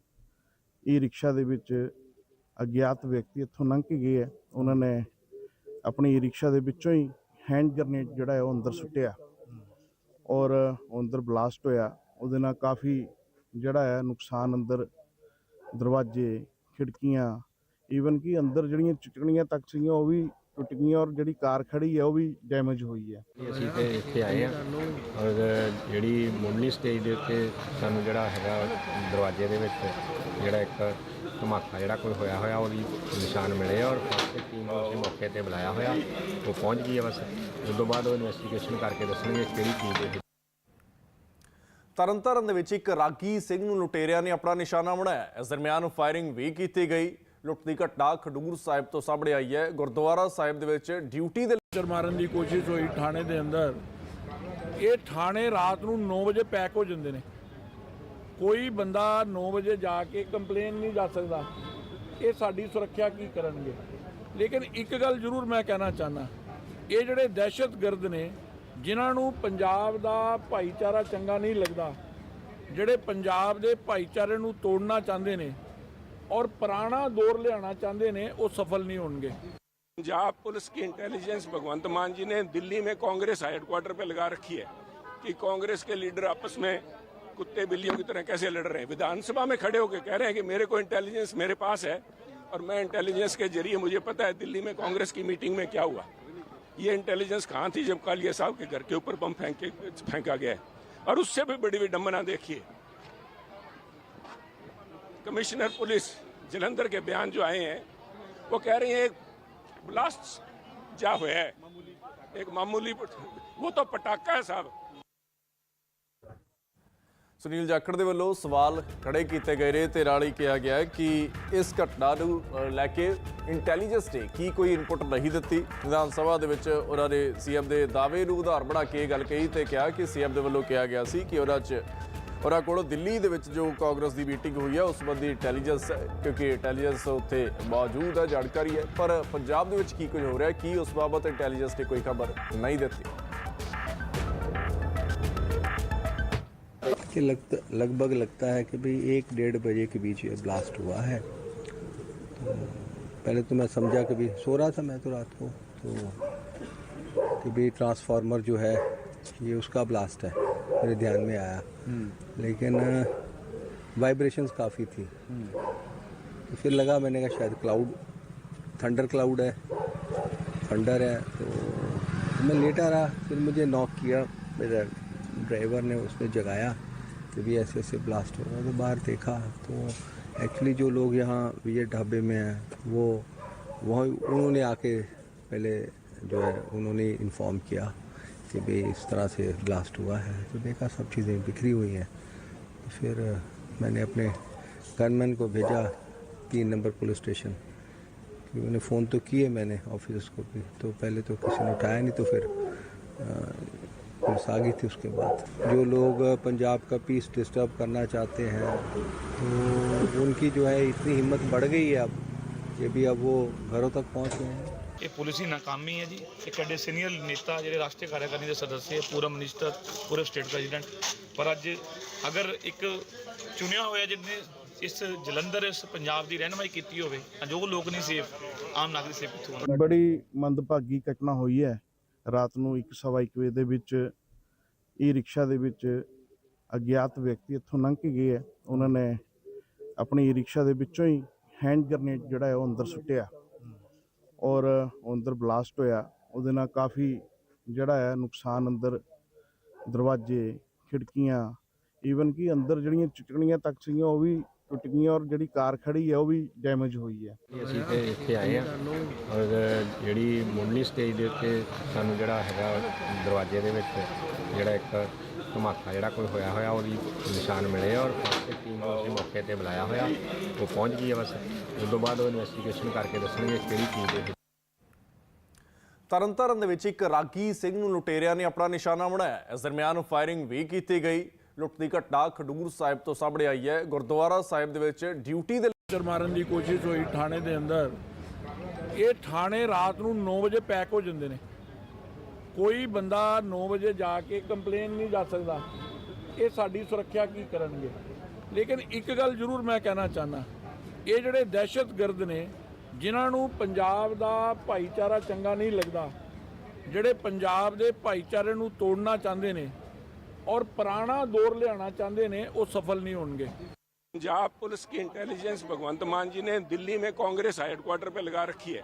ਈ ਰਿਕਸ਼ਾ ਦੇ ਵਿੱਚ ਅਗਿਆਤ ਵਿਅਕਤੀ ਇੱਥੋਂ ਲੰਘ ਕੇ ਗਏ ਹੈ। ਉਹਨਾਂ ਨੇ ਆਪਣੀ ਈ ਰਿਕਸ਼ਾ ਦੇ ਵਿੱਚੋਂ ਹੀ ਹੈਂਡ ਗ੍ਰਨੇਡ ਜਿਹੜਾ ਹੈ ਉਹ ਅੰਦਰ ਸੁੱਟਿਆ ਔਰ ਉਹ ਅੰਦਰ ਬਲਾਸਟ ਹੋਇਆ। ਉਹਦੇ ਨਾਲ ਕਾਫੀ ਜਿਹੜਾ ਹੈ ਨੁਕਸਾਨ ਅੰਦਰ ਦਰਵਾਜ਼ੇ, ਖਿੜਕੀਆਂ ਈਵਨ ਕਿ ਅੰਦਰ ਜਿਹੜੀਆਂ ਚਿਟਕਣੀਆਂ ਤੱਕ ਸੀਗੀਆਂ, ਉਹ ਵੀ ਟੁੱਟ ਗਈਆਂ ਔਰ ਜਿਹੜੀ ਕਾਰ ਖੜੀ ਹੈ ਉਹ ਵੀ ਡੈਮੇਜ ਹੋਈ ਹੈ। ਅਸੀਂ ਤੇ ਇੱਥੇ ਆਏ ਆ ਔਰ ਜਿਹੜੀ ਮੁੱਢਲੀ ਸਟੇਜ ਦੇ ਉੱਤੇ ਸਾਨੂੰ ਜਿਹੜਾ ਹੈਗਾ ਦਰਵਾਜ਼ੇ ਦੇ ਵਿੱਚ ਜਿਹੜਾ ਇੱਕ ਧਮਾਕਾ ਜਿਹੜਾ ਕੋਈ ਹੋਇਆ ਹੋਇਆ ਉਹਦੀ ਨਿਸ਼ਾਨ ਮਿਲੇ ਔਰ ਫਸਟ ਟੀਮ ਨੂੰ ਅਸੀਂ ਮੌਕੇ ਤੇ ਬੁਲਾਇਆ ਹੋਇਆ। ਉਹ ਪਹੁੰਚ ਗਈ ਹੈ ਬਸ। ਉਸ ਤੋਂ ਬਾਅਦ ਉਹ ਇਨਵੈਸਟੀਗੇਸ਼ਨ ਕਰਕੇ ਦੱਸਣਗੇ ਕਿਹੜੀ ਚੀਜ਼ ਦੇ ਤਰਨਤਾਰਨ ਦੇ ਵਿੱਚ ਇੱਕ ਰਾਗੀ ਸਿੰਘ ਨੂੰ ਲੁਟੇਰਿਆਂ ਨੇ ਆਪਣਾ ਨਿਸ਼ਾਨਾ ਬਣਾਇਆ। ਇਸ ਦਰਮਿਆਨ ਫਾਇਰਿੰਗ ਵੀ ਕੀਤੀ ਗਈ। ਲੁੱਟ ਦੀ ਘਟਨਾ ਖਡੂਰ ਸਾਹਿਬ ਤੋਂ ਸਾਹਮਣੇ ਆਈ ਹੈ। ਗੁਰਦੁਆਰਾ ਸਾਹਿਬ ਦੇ ਵਿੱਚ ਡਿਊਟੀ ਦੇ ਚਰ ਮਾਰਨ ਦੀ ਕੋਸ਼ਿਸ਼ ਹੋਈ ਥਾਣੇ ਦੇ ਅੰਦਰ। ਇਹ ਥਾਣੇ ਰਾਤ ਨੂੰ 9 ਵਜੇ ਪੈਕ ਹੋ ਜਾਂਦੇ ਨੇ। ਕੋਈ ਬੰਦਾ 9 ਵਜੇ ਜਾ ਕੇ ਕੰਪਲੇਨ ਨਹੀਂ ਜਾ ਸਕਦਾ। ਇਹ ਸਾਡੀ ਸੁਰੱਖਿਆ ਕੀ ਕਰਨਗੇ? ਲੇਕਿਨ ਇੱਕ ਗੱਲ ਜ਼ਰੂਰ ਮੈਂ ਕਹਿਣਾ ਚਾਹਨਾ ਇਹ ਜਿਹੜੇ ਦਹਿਸ਼ਤਗਰਦ ਨੇ, ਜਿਨ੍ਹਾਂ ਨੂੰ ਪੰਜਾਬ ਦਾ ਭਾਈਚਾਰਾ ਚੰਗਾ ਨਹੀਂ ਲੱਗਦਾ, ਜਿਹੜੇ ਪੰਜਾਬ ਦੇ ਭਾਈਚਾਰੇ ਨੂੰ ਤੋੜਨਾ ਚਾਹੁੰਦੇ ਨੇ ਔਰ ਪੁਰਾਣਾ ਦੌਰ ਲਿਆਉਣਾ ਚਾਹੁੰਦੇ ਨੇ ਉਹ ਸਫਲ ਨਹੀਂ ਹੋਣਗੇ पंजाब पुलिस की इंटेलिजेंस भगवंत मान जी ने दिल्ली में कांग्रेस हेडक्वार्टर पे लगा रखी है कि कांग्रेस के लीडर आपस में कुत्ते बिल्लियों की तरह कैसे लड़ रहे हैं विधानसभा में खड़े होकर कह रहे हैं कि मेरे को इंटेलिजेंस मेरे पास है और मैं इंटेलिजेंस के जरिए मुझे पता है दिल्ली में कांग्रेस की मीटिंग में क्या हुआ ये इंटेलिजेंस कहाँ थी जब कालिया साहब के घर के ऊपर बम फेंक के फेंका गया है और उससे भी बड़ी विडंबना देखिए कमिश्नर पुलिस जलंधर के बयान जो आए हैं वो कह रही हैं एक ब्लास्ट जा हुआ है एक मामूली वो तो पटाखा है साहब ਸੁਨੀਲ ਜਾਖੜ ਦੇ ਵੱਲੋਂ ਸਵਾਲ ਖੜੇ ਕੀਤੇ ਗਏ ਨੇ ਤੇ ਨਾਲ ਹੀ ਕਿਹਾ ਗਿਆ ਹੈ ਕਿ ਇਸ ਘਟਨਾ ਨੂੰ ਅ, ਲੈ ਕੇ ਇੰਟੈਲੀਜੈਂਸ ਨੇ ਕੀ ਕੋਈ ਇਨਪੁਟ ਨਹੀਂ ਦਿੱਤੀ ਵਿਧਾਨ ਸਭਾ ਦੇ ਵਿੱਚ ਉਹਨਾਂ ਨੇ ਸੀਐਮ ਦੇ ਦਾਅਵੇ ਨੂੰ ਉਦਾਹਰਨ ਬਣਾ ਕੇ ਇਹ ਗੱਲ ਕਹੀ ਤੇ ਕਿਹਾ ਕਿ ਸੀਐਮ ਦੇ ਵੱਲੋਂ ਕਿਹਾ ਗਿਆ ਸੀ ਕਿ ਉਹਨਾਂ 'ਚ ਉਹਨਾਂ ਕੋਲ ਦਿੱਲੀ ਦੇ ਵਿੱਚ ਜੋ ਕਾਂਗਰਸ ਦੀ ਮੀਟਿੰਗ ਹੋਈ ਹੈ ਉਸ ਸੰਬੰਧੀ ਇੰਟੈਲੀਜੈਂਸ ਕਿਉਂਕਿ ਇੰਟੈਲੀਜੈਂਸ ਉੱਥੇ ਮੌਜੂਦ ਹੈ ਜਾਣਕਾਰੀ ਹੈ ਪਰ ਪੰਜਾਬ ਦੇ ਵਿੱਚ ਕੀ ਕੁਝ ਹੋ ਰਿਹਾ ਕੀ ਉਸ ਬਾਬਤ ਇੰਟੈਲੀਜੈਂਸ ਨੇ ਕੋਈ ਖਬਰ ਨਹੀਂ ਦਿੱਤੀ देखिए लगता लगभग लगता है कि भाई एक डेढ़ बजे के बीच ये ब्लास्ट हुआ है तो पहले तो मैं समझा कि भाई सो रहा था मैं तो रात को तो कि भाई ट्रांसफार्मर जो है ये उसका ब्लास्ट है मेरे ध्यान में आया। लेकिन वाइब्रेशंस काफ़ी थी। तो फिर लगा मैंने कहा शायद क्लाउड थंडर क्लाउड है थंडर है तो मैं लेटा रहा। फिर मुझे नॉक किया मेरा ड्राइवर ने उसने जगाया कि भी ऐसे ऐसे ब्लास्ट हो रहा तो बाहर देखा तो एक्चुअली जो लोग यहाँ विजय ढाबे में हैं वो वहाँ उन्होंने आके पहले जो है उन्होंने इन्फॉर्म किया। कि भाई इस तरह से ब्लास्ट हुआ है तो देखा सब चीज़ें बिखरी हुई हैं। तो फिर मैंने अपने गनमैन को भेजा तीन नंबर पुलिस स्टेशन कि उन्हें फ़ोन तो किए मैंने ऑफ़िस को भी तो पहले तो किसी ने उठाया नहीं तो फिर पुलिस आ गई थी उसके बाद। जो लोग पंजाब का पीस डिस्टर्ब करना चाहते हैं तो उनकी जो है इतनी हिम्मत बढ़ गई है अब, कि भी अब वो घरों तक पहुँच गए हैं। ਇਹ ਪੁਲਿਸ ਦੀ ਨਾਕਾਮੀ ਹੈ ਜੀ। ਇੱਕ ਐਡੇ ਸੀਨੀਅਰ ਨੇਤਾ, ਜਿਹੜੇ ਰਾਸ਼ਟਰੀ ਕਾਰਿਆਕਾਰੀ ਦੇ ਸਦੱਸਿਆ ਪੂਰਾ ਮਿਨਿਸਟਰ ਪੂਰੇ ਸਟੇਟ ਪ੍ਰੈਜ਼ੀਡੈਂਟ। ਪਰ ਅੱਜ ਅਗਰ ਇੱਕ ਚੁਣਿਆ ਹੋਇਆ ਜਿਹਨੇ ਇਸ ਜਲੰਧਰ, ਇਸ ਪੰਜਾਬ ਦੀ ਰਹਿਨਮਾਈ ਕੀਤੀ ਹੋਵੇ ਅਜੋ ਲੋਕ ਨਹੀਂ ਸੇਫ, ਆਮ ਨਾਗਰਿਕ ਸੇਫ ਕਿੱਥੋਂ ਬੜੀ ਮੰਦਭਾਗੀ ਘਟਨਾ ਹੋਈ ਹੈ। ਰਾਤ ਨੂੰ 1:30 ਵਜੇ ਦੇ ਵਿੱਚ ਈ ਰਿਕਸ਼ਾ ਦੇ ਵਿੱਚ ਅਗਿਆਤ ਵਿਅਕਤੀ ਇੱਥੋਂ ਲੰਘ ਕੇ ਗਏ ਹੈ। ਉਹਨਾਂ ਨੇ ਆਪਣੀ ਈ ਰਿਕਸ਼ਾ ਦੇ ਵਿੱਚੋਂ ਹੀ ਹੈਂਡ ਗ੍ਰਨੇਡ ਜਿਹੜਾ ਹੈ ਉਹ ਅੰਦਰ ਸੁੱਟਿਆ। ਔਰ ਅੰਦਰ ਬਲਾਸਟ ਹੋਇਆ, ਉਹਦੇ ਨਾਲ ਕਾਫੀ ਜਿਹੜਾ ਹੈ ਨੁਕਸਾਨ ਅੰਦਰ ਦਰਵਾਜ਼ੇ, ਖਿੜਕੀਆਂ ਈਵਨ ਕਿ ਅੰਦਰ ਜਿਹੜੀਆਂ ਚਿਚਕਣੀਆਂ ਤੱਕ ਸੀਗੀਆਂ, ਉਹ ਵੀ ਟੁੱਟ ਗਈਆਂ ਔਰ ਜਿਹੜੀ ਕਾਰ ਖੜੀ ਹੈ, ਉਹ ਵੀ ਡੈਮੇਜ ਹੋਈ ਹੈ। ਅਸੀਂ ਤੇ ਇੱਥੇ ਆਏ ਆ ਔਰ ਜਿਹੜੀ ਮੁੱਢਲੀ ਸਟੇਜ ਦੇ ਉੱਤੇ ਸਾਨੂੰ ਜਿਹੜਾ ਹੈਗਾ ਦਰਵਾਜ਼ੇ ਦੇ ਵਿੱਚ ਜਿਹੜਾ ਇੱਕ ਧਮਾਕਾ ਜਿਹੜਾ ਕੋਈ ਹੋਇਆ ਹੋਇਆ ਉਹਦੀ ਨਿਸ਼ਾਨ ਮਿਲੇ ਔਰ ਫਸਟ ਟੀਮ ਨੂੰ ਅਸੀਂ ਮੌਕੇ ਤੇ ਬੁਲਾਇਆ ਹੋਇਆ। ਉਹ ਪਹੁੰਚ ਗਈ ਹੈ ਬਸ। ਉਸ ਤੋਂ ਬਾਅਦ ਉਹ ਇਨਵੈਸਟੀਗੇਸ਼ਨ ਕਰਕੇ ਦੱਸਣਗੇ ਕਿਹੜੀ ਚੀਜ਼ ਦੇ ਤਰਨਤਾਰਨ ਦੇ ਵਿੱਚ ਇੱਕ ਰਾਗੀ ਸਿੰਘ ਨੂੰ ਲੁਟੇਰਿਆਂ ਨੇ ਆਪਣਾ ਨਿਸ਼ਾਨਾ ਬਣਾਇਆ। ਇਸ ਦਰਮਿਆਨ ਫਾਇਰਿੰਗ ਵੀ ਕੀਤੀ ਗਈ। ਲੁੱਟ ਦੀ ਘਟਨਾ ਖਡੂਰ ਸਾਹਿਬ ਤੋਂ ਸਾਹਮਣੇ ਆਈ ਹੈ। ਗੁਰਦੁਆਰਾ ਸਾਹਿਬ ਦੇ ਵਿੱਚ ਡਿਊਟੀ ਦੇ ਅੰਦਰ ਮਾਰਨ ਦੀ ਕੋਸ਼ਿਸ਼ ਹੋਈ ਥਾਣੇ ਦੇ ਅੰਦਰ। ਇਹ ਥਾਣੇ ਰਾਤ ਨੂੰ 9 ਵਜੇ ਪੈਕ ਹੋ ਜਾਂਦੇ ਨੇ। ਕੋਈ ਬੰਦਾ 9 ਵਜੇ ਜਾ ਕੇ ਕੰਪਲੇਨ ਨਹੀਂ ਜਾ ਸਕਦਾ ਇਹ ਸਾਡੀ ਸੁਰੱਖਿਆ ਕੀ ਕਰਨਗੇ ਲੇਕਿਨ ਇੱਕ ਗੱਲ ਜ਼ਰੂਰ ਮੈਂ ਕਹਿਣਾ ਚਾਹਨਾ ਇਹ ਜਿਹੜੇ ਦਹਿਸ਼ਤਗਰਦ ਨੇ ਜਿਨ੍ਹਾਂ ਨੂੰ ਪੰਜਾਬ ਦਾ ਭਾਈਚਾਰਾ ਚੰਗਾ ਨਹੀਂ ਲੱਗਦਾ ਜਿਹੜੇ ਪੰਜਾਬ ਦੇ ਭਾਈਚਾਰੇ ਨੂੰ ਤੋੜਨਾ ਚਾਹੁੰਦੇ ਨੇ ਔਰ ਪੁਰਾਣਾ ਦੌਰ ਲਿਆਉਣਾ ਚਾਹੁੰਦੇ ਨੇ ਉਹ ਸਫਲ ਨਹੀਂ ਹੋਣਗੇ पंजाब पुलिस की इंटेलिजेंस भगवंत मान जी ने दिल्ली में कांग्रेस हेडक्वार्टर पे लगा रखी है